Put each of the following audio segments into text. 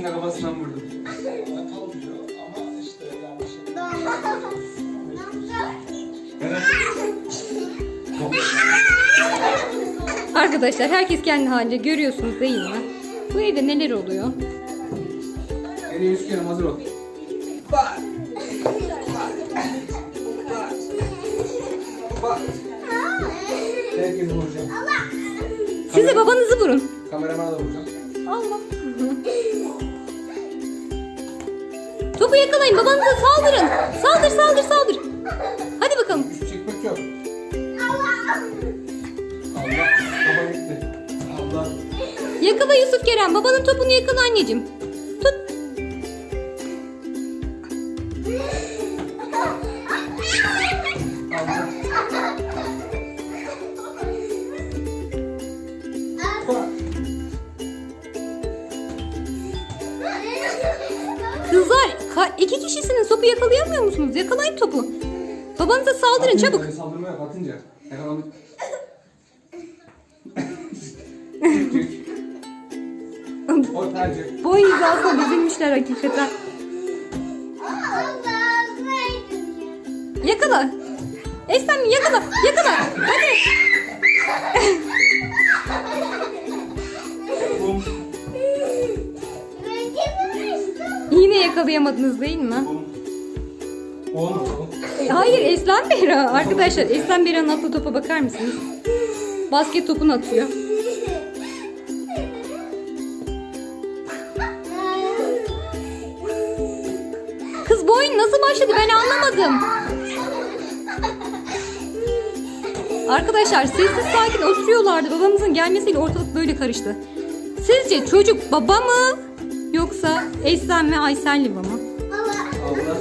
Bütün de kafasından vurdum. Kalmıyor ama işte yani şey. Arkadaşlar herkes kendi halinde görüyorsunuz değil mi? Bu evde neler oluyor? Eli yüz kere hazır ol. Bak. Bak. Bak. Herkesi vuracağım. Siz babanızı vurun. Kameramana da vuracağım. Allah. Topu yakalayın babanıza saldırın. Saldır saldır saldır. Hadi bakalım. Üç çekmek yok. Allah. Baba gitti. Allah. Yakala Yusuf Kerem. Babanın topunu yakala anneciğim. Kızlar ka- iki kişisiniz. Topu yakalayamıyor musunuz? Yakalayın topu. Babanıza saldırın Atınca, çabuk. Saldırma yok atınca. Yakalamak. Boy hizasına dizilmişler hakikaten. Yakala. Eslem yakala. Yakala. Yakalayamadınız değil mi? Oğlum. Hayır Eslem Bera. Arkadaşlar Eslem Bera'nın attığı topa bakar mısınız? Basket topunu atıyor. Kız bu oyun nasıl başladı ben anlamadım. Arkadaşlar sessiz sakin oturuyorlardı. Babamızın gelmesiyle ortalık böyle karıştı. Sizce çocuk baba mı? Eslem ve Aysel Liva mı? Allah.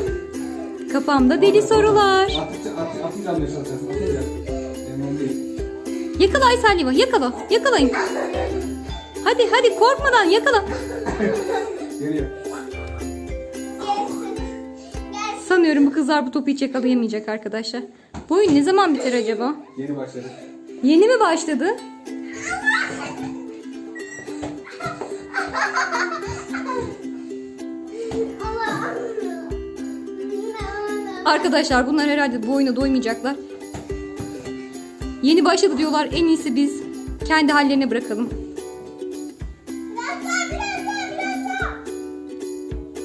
Kafamda deli sorular. Atınca, at, atınca anlayış alacaksın. Atınca. Emin değil. Yakala Aysel Liva yakala. Yakalayın. Hadi hadi korkmadan yakala. Geliyor. Sanıyorum bu kızlar bu topu hiç yakalayamayacak arkadaşlar. Bu oyun ne zaman biter acaba? Yeni başladı. Yeni mi başladı? Arkadaşlar bunlar herhalde bu oyuna doymayacaklar. Yeni başladı diyorlar. En iyisi biz kendi hallerine bırakalım.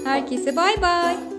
Herkese bay bay.